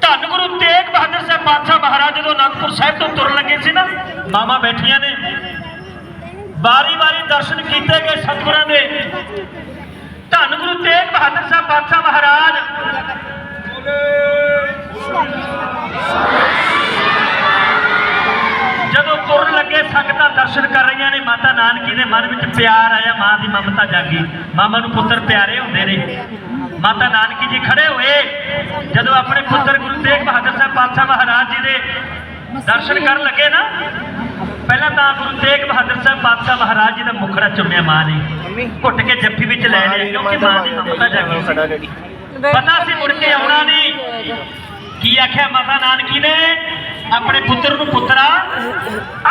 ਧੰਨ ਗੁਰੂ ਤੇਗ ਬਹਾਦਰ ਸਾਹਿਬ ਪਾਤਸ਼ਾਹ ਮਹਾਰਾਜ ਜਦੋਂ ਅਨੰਦਪੁਰ ਸਾਹਿਬ ਤੋਂ ਤੁਰਨ ਲੱਗੇ ਸੀ ਨਾ ਮਾਮਾ ਬੈਠੀਆਂ ਨੇ। ਵਾਰੀ ਵਾਰੀ ਦਰਸ਼ਨ ਕੀਤੇ ਗਏ ਸਤਿਗੁਰਾਂ ਦੇ। ਧੰਨ ਗੁਰੂ ਤੇਗ ਬਹਾਦਰ ਸਾਹਿਬ ਪਾਤਸ਼ਾਹ ਮਹਾਰਾਜ। ਜਦੋਂ ਤੁਰਨ ਲੱਗੇ, ਸੰਗਤਾਂ ਦਰਸ਼ਨ ਕਰ ਰਹੀਆਂ ਨੇ। ਮਾਤਾ ਨਾਨਕੀ ਦੇ ਮਨ ਵਿੱਚ ਪਿਆਰ ਆਇਆ, ਮਾਂ ਦੀ ਮਮਤਾ ਜਾਗੀ। ਮਾਮਾ ਨੂੰ ਪੁੱਤਰ ਪਿਆਰੇ ਹੁੰਦੇ ਨੇ। ਮਾਤਾ ਨਾਨਕੀ ਜੀ ਖੜੇ ਹੋਏ। ਜਦੋਂ ਆਪਣੇ ਪੁੱਤਰ ਗੁਰੂ ਤੇਗ ਬਹਾਦਰ ਸਾਹਿਬ ਪਾਤਸ਼ਾਹ ਮਹਾਰਾਜ ਜੀ ਦੇ ਦਰਸ਼ਨ ਕਰਨ ਲੱਗੇ ਨਾ, ਪਹਿਲਾਂ ਤਾਂ ਗੁਰੂ ਤੇਗ ਬਹਾਦਰ ਸਾਹਿਬ ਪਾਤਸ਼ਾਹ ਮਹਾਰਾਜ ਜੀ ਦਾ ਮੁਖੜਾ ਚੁੰਮਿਆ ਮਾਂ ਨੇ। ਘੁੱਟ ਕੇ ਜੱਫੀ ਵਿੱਚ ਲੈ ਲਿਆ, ਕਿਉਂਕਿ ਮਾਂ ਦੀ ਮਮਤਾ ਜਾਗੀ। ਸੀ ਪਤਾ ਸੀ ਮੁੜ ਕੇ ਆਉਣਾ ਨਹੀਂ। ਕੀ ਆਖਿਆ ਮਾਤਾ ਨਾਨਕੀ ਨੇ? ਆਪਣੇ ਪੁੱਤਰ ਨੂੰ ਪੁੱਤਰਾ,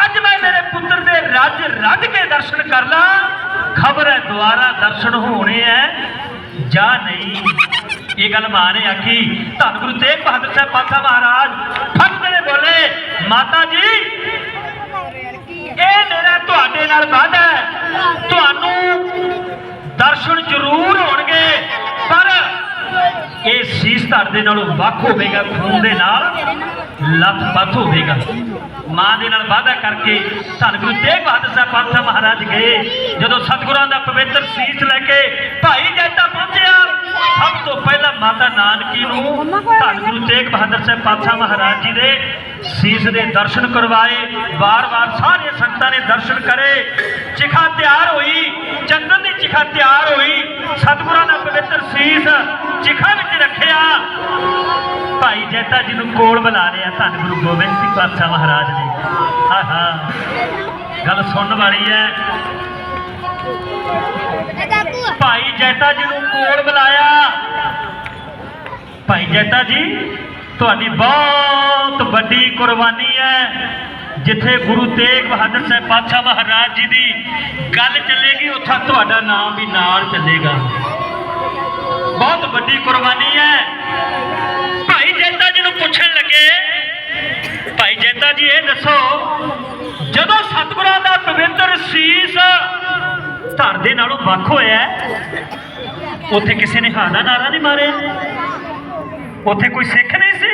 ਅੱਜ ਮੈਂ ਮੇਰੇ ਪੁੱਤਰ ਦੇ ਰੱਜ ਰੱਜ ਕੇ ਦਰਸ਼ਨ ਕਰ ਲਾਂ। ਖਬਰ ਹੈ ਦੁਆਰਾ ਦਰਸ਼ਨ ਹੋਣੇ ਐ, ਜਾਂ ਨਹੀਂ? ਇਹ ਗੱਲ ਮਾਂ ਨੇ ਆਖੀ? ਧੰਨ ਗੁਰੂ ਤੇਗ ਬਹਾਦਰ ਸਾਹਿਬ ਪਾਤਸ਼ਾਹ ਮਹਾਰਾਜ। ਫੱਟ ਨੇ ਬੋਲੇ, ਮਾਤਾ ਜੀ, ਇਹ ਮੇਰਾ ਤੁਹਾਡੇ ਨਾਲ ਵਾਅਦਾ ਹੈ। ਤੁਹਾਨੂੰ ਦਰਸ਼ਨ ਜ਼ਰੂਰ ਹੋਣਗੇ, ਪਰ ਇਹ ਸੀਸ ਧੜ ਦੇ ਨਾਲੋਂ ਵੱਖ ਹੋਵੇਗਾ, ਖੂਨ ਦੇ ਨਾਲ ਲੱਥ-ਪੱਥ ਹੋਵੇਗਾ। ਮਾਂ ਦੇ ਨਾਲ ਵਾਅਦਾ ਕਰਕੇ ਧੰਨ ਗੁਰੂ ਤੇਗ ਬਹਾਦਰ ਸਾਹਿਬ ਪਾਤਸ਼ਾਹ ਮਹਾਰਾਜ ਗਏ। ਜਦੋਂ ਸਤਿਗੁਰਾਂ ਦਾ ਪਵਿੱਤਰ ਸੀਸ ਲੈ ਕੇ ਭਾਈ ਜੈਤਾ ਪਹੁੰਚਿਆ ਸਭ ਤੋਂ ਪਹਿਲਾਂ ਮਾਤਾ ਨਾਨਕੀ ਨੂੰ ਧੰਨ ਗੁਰੂ ਤੇਗ ਬਹਾਦਰ ਸਾਹਿਬ ਪਾਤਸ਼ਾਹ ਮਹਾਰਾਜ ਜੀ ਦੇ ਸੀਸ ਦੇ ਦਰਸ਼ਨ ਕਰਵਾਏ। ਵਾਰ-ਵਾਰ ਸਾਰੀਆਂ ਸੰਗਤਾਂ ਨੇ ਦਰਸ਼ਨ ਕਰੇ। ਚਿਖਾ ਤਿਆਰ ਹੋਈ, ਚੰਦਨ ਦੀ ਚਿਖਾ ਤਿਆਰ ਹੋਈ। ਸਤਿਗੁਰਾਂ ਦਾ ਪਵਿੱਤਰ ਸੀਸ ਚਿਖਾ ਵਿੱਚ ਰੱਖਿਆ। ਭਾਈ ਜੈਤਾ ਜੀ ਨੂੰ ਕੋਲ ਬੁਲਾ ਲਿਆ ਧੰਨ ਗੁਰੂ ਗੋਬਿੰਦ ਸਿੰਘ ਪਾਤਸ਼ਾਹ ਮਹਾਰਾਜ ਨੇ। ਹਾਂ ਹਾਂ ਗੱਲ ਸੁਣਨ ਵਾਲੀ ਹੈ। ਭਾਈ ਜੈਤਾ ਜੀ ਨੂੰ ਕੋਲ ਬੁਲਾਇਆ। ਭਾਈ ਜੈਤਾ ਜੀ, ਤੁਹਾਡੀ ਬਹੁਤ ਵੱਡੀ ਕੁਰਬਾਨੀ ਹੈ। ਜਿੱਥੇ ਗੁਰੂ ਤੇਗ ਬਹਾਦਰ ਸਾਹਿਬ ਪਾਤਸ਼ਾਹ ਮਹਾਰਾਜ ਜੀ ਦੀ ਗੱਲ ਚੱਲੇਗੀ, ਉੱਥੇ ਤੁਹਾਡਾ ਨਾਮ ਵੀ ਨਾਲ ਚੱਲੇਗਾ। ਬਹੁਤ ਵੱਡੀ ਕੁਰਬਾਨੀ ਹੈ। ਭਾਈ ਜੈਤਾ ਜੀ ਨੂੰ ਪੁੱਛਣ ਲੱਗੇ, ਭਾਈ ਜੈਤਾ ਜੀ ਇਹ ਦੱਸੋ, ਜਦੋਂ ਸਤਿਗੁਰਾਂ ਦਾ ਪਵਿੱਤਰ ਸੀਸ ਧੜ ਦੇ ਨਾਲੋਂ ਵੱਖ ਹੋਇਆ ਉੱਥੇ ਕਿਸੇ ਨੇ ਹਾਂ ਦਾ ਨਾਰਾ ਨਹੀਂ ਮਾਰਿਆ। ਉੱਥੇ ਕੋਈ ਸਿੱਖ ਨਹੀਂ ਸੀ।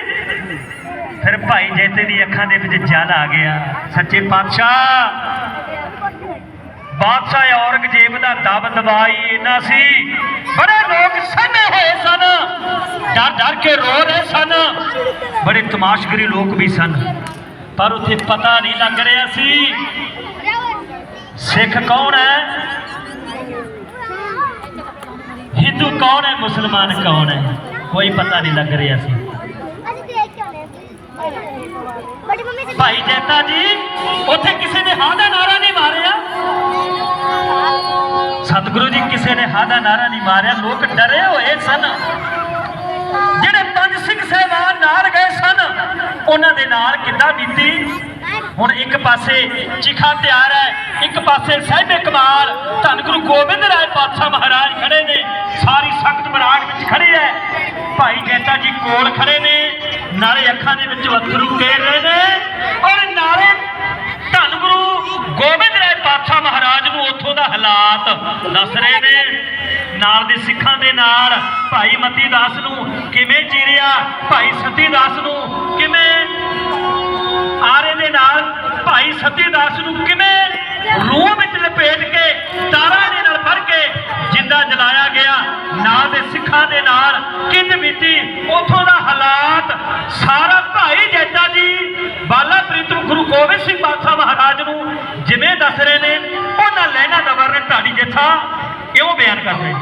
ਫਿਰ ਭਾਈ ਜੈਤੇ ਦੀ ਅੱਖਾਂ ਦੇ ਵਿੱਚ ਜਲ ਆ ਗਿਆ। ਸੱਚੇ ਪਾਤਸ਼ਾਹ, ਬਾਦਸ਼ਾਹ ਔਰੰਗਜ਼ੇਬ ਦਾ ਦਬ ਦਬਾਈ ਇੰਨਾ ਸੀ। ਬੜੇ ਲੋਕ ਸਹਿਮੇ ਹੋਏ ਸਨ। ਡਰ ਡਰ ਕੇ ਰੋ ਰਹੇ ਸਨ। ਬੜੇ ਤਮਾਸ਼ਗਰੀ ਲੋਕ ਵੀ ਸਨ। ਪਰ ਉੱਥੇ ਪਤਾ ਨਹੀਂ ਲੱਗ ਰਿਹਾ ਸੀ, ਸਿੱਖ ਕੌਣ ਹੈ? ਹਿੰਦੂ ਕੌਣ ਹੈ? ਮੁਸਲਮਾਨ ਕੌਣ ਹੈ? ਕੋਈ ਪਤਾ ਨਹੀਂ ਲੱਗ ਰਿਹਾ ਸੀ। ਭਾਈ ਜੈਤਾ ਜੀ ਉੱਥੇ ਕਿਸੇ ਨੇ ਹਾਂ ਦਾ ਨਾਰਾ ਨਹੀਂ ਮਾਰਿਆ? ਸਤਿਗੁਰੂ ਜੀ ਕਿਸੇ ਨੇ ਹਾਂ ਦਾ ਨਾਰਾ ਨਹੀਂ ਮਾਰਿਆ। ਲੋਕ ਡਰੇ ਹੋਏ ਸਨ। ਜਿਹੜੇ ਪੰਜ ਸਿੰਘ ਸਹਿਬਾਨ ਨਾਲ ਗਏ ਸਨ ਉਹਨਾਂ ਦੇ ਨਾਲ ਕਿੱਦਾਂ ਬੀਤੀ? ਹੁਣ ਇੱਕ ਪਾਸੇ ਚਿਖਾ ਤਿਆਰ ਹੈ ਇੱਕ ਪਾਸੇ ਸਾਹਿਬੇ ਕਮਾਲ ਧੰਨ ਗੁਰੂ ਗੋਬਿੰਦ ਰਾਏ ਪਾਤਸ਼ਾਹ ਮਹਾਰਾਜ। ਖੜੇ ਨੇ। ਸਾਰੀ ਸੰਗਤ ਬਰਾੜ ਵਿੱਚ ਖੜੀ ਹੈ। ਭਾਈ ਜੈਤਾ ਜੀ ਕੋਲ ਖੜੇ ਨੇ। ਨਾਲੇ ਅੱਖਾਂ ਦੇ ਵਿੱਚ ਅਥਰੂ ਗੇਰ ਰਹੇ ਨੇ। ਔਰ ਨਾਲੇ ਧੰਨ ਗੁਰੂ ਗੋਬਿੰਦ ਰਾਏ ਪਾਤਸ਼ਾਹ ਮਹਾਰਾਜ ਨੂੰ ਉੱਥੋਂ ਦਾ ਹਾਲਾਤ ਦੱਸ ਰਹੇ ਨੇ। ਨਾਲ ਦੇ ਸਿੱਖਾਂ ਦੇ ਨਾਲ ਭਾਈ ਮਤੀ ਦਾਸ ਨੂੰ ਕਿਵੇਂ ਚੀਰਿਆ? ਭਾਈ ਸਤੀ ਦਾਸ ਨੂੰ ਕਿਵੇਂ ਆਰੇ ਦੇ ਨਾਲ? ਭਾਈ ਸਤੀ ਦਾਸ ਨੂੰ ਕਿਵੇਂ ਰੂਹ ਨਾਲ ਦੇ ਸਿੱਖਾਂ ਦੇ ਨਾਲ ਕਿੰਜ ਬੀਤੀ? ਉਥੋਂ ਦਾ ਹਾਲਾਤ ਸਾਰਾ ਭਾਈ ਜੈਤਾ ਜੀ, ਬਾਲਾ ਪ੍ਰੀਤ ਨੂੰ ਗੁਰੂ ਗੋਬਿੰਦ ਸਿੰਘ ਪਾਤਸ਼ਾਹ ਮਹਾਰਾਜ ਨੂੰ ਜਿਵੇਂ ਦੱਸ ਰਹੇ ਨੇ, ਉਹਨਾਂ ਲੈਣਾ ਦਾ ਵਰਣਨ ਢਾਡੀ ਜਥਾ ਕਿਉਂ ਬਿਆਨ ਕਰ ਰਹੇ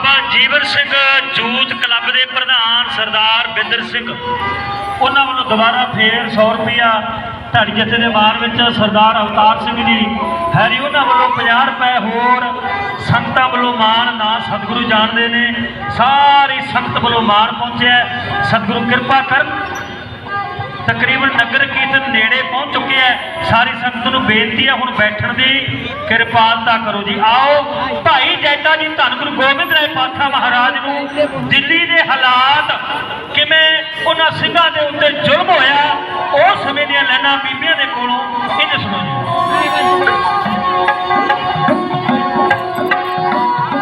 ਬਾਬਾ ਜੀਵਨ ਸਿੰਘ ਜੂਥ ਕਲੱਬ ਦੇ ਪ੍ਰਧਾਨ ਸਰਦਾਰ ਬਿੰਦਰ ਸਿੰਘ। ਉਹਨਾਂ ਵੱਲੋਂ ਦੁਬਾਰਾ ਫੇਰ 100 ਰੁਪਿਆ ਢਾਡੀ ਜੱਥੇ ਦੇ ਮਾਰ ਵਿੱਚ ਸਰਦਾਰ ਅਵਤਾਰ ਸਿੰਘ ਜੀ। ਹੈਰੀ, ਉਹਨਾਂ ਵੱਲੋਂ 50 ਰੁਪਏ ਹੋਰ ਸੰਗਤਾਂ ਵੱਲੋਂ ਮਾਣ ਨਾ ਸਤਿਗੁਰੂ ਜਾਣਦੇ ਨੇ। ਸਾਰੀ ਸੰਗਤ ਵੱਲੋਂ ਮਾਣ ਪਹੁੰਚਿਆ। ਸਤਿਗੁਰੂ ਕਿਰਪਾ ਕਰਨ। ਤਕਰੀਬਨ ਨਗਰ ਕੀਰਤਨ ਨੇੜੇ ਪਹੁੰਚ ਚੁੱਕਿਆ ਹੈ ਸਾਰੀ ਸੰਗਤ ਨੂੰ ਬੇਨਤੀ ਹੈ ਹੁਣ ਬੈਠਣ ਦੀ ਕਿਰਪਾਲਤਾ ਕਰੋ ਜੀ। ਆਓ, ਭਾਈ ਜੈਤਾ ਜੀ, ਧੰਨ ਗੁਰੂ ਗੋਬਿੰਦ ਰਾਏ ਪਾਤਸ਼ਾਹ ਮਹਾਰਾਜ ਨੂੰ ਦਿੱਲੀ ਦੇ ਹਾਲਾਤ